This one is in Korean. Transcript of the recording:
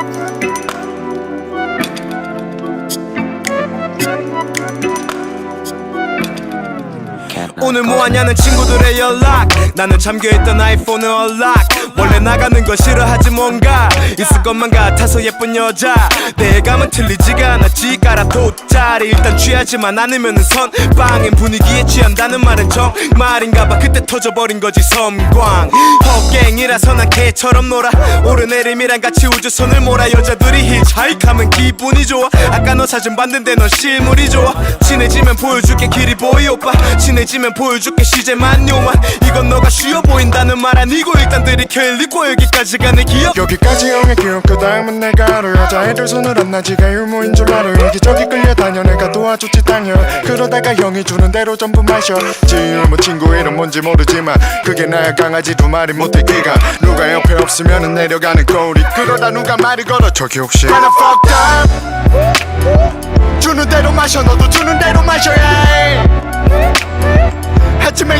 Thank you. 오늘 뭐하냐는 친구들의 연락. 나는 잠겨있던 아이폰을 언락 원래 나가는 거 싫어하지 뭔가. 있을 것만 같아서 예쁜 여자. 내 감은 틀리지가 않았지. 깔아 돗자리. 일단 취하지만 않으면은 선빵인 분위기에 취한다는 말은 정말인가봐. 그때 터져버린 거지 섬광. 헛갱이라서 난 개처럼 놀아. 오르내림이랑 같이 우주선을 몰아. 여자들이 히치하이크하면 기분이 좋아. 아까 너 사진 봤는데 넌 실물이 좋아. 친해지면 보여줄게 길이 보이 오빠. 친해지면 보여줄게 시제만 요만 이건 너가 쉬워 보인다는 말 아니고 일단 들이켜 읽고 여기까지가 내 기억. 여기까지 형의 기억 그 다음은 내가 알아. 여자애들 손을 안 나 지가 유무인 줄 알아. 여기저기 끌려다녀 내가 도와줬지 당연 그러다가 형이 주는 대로 전부 마셔. 지금 뭐 친구 이름 뭔지 모르지만 그게 나야 강아지 두 마리 못해 기가. 누가 옆에 없으면 내려가는 거울이. 그러다 누가 말을 걸어 저기 혹시 하나 fucked up. 주는 대로 마셔 너도 주는 대로 마셔야 해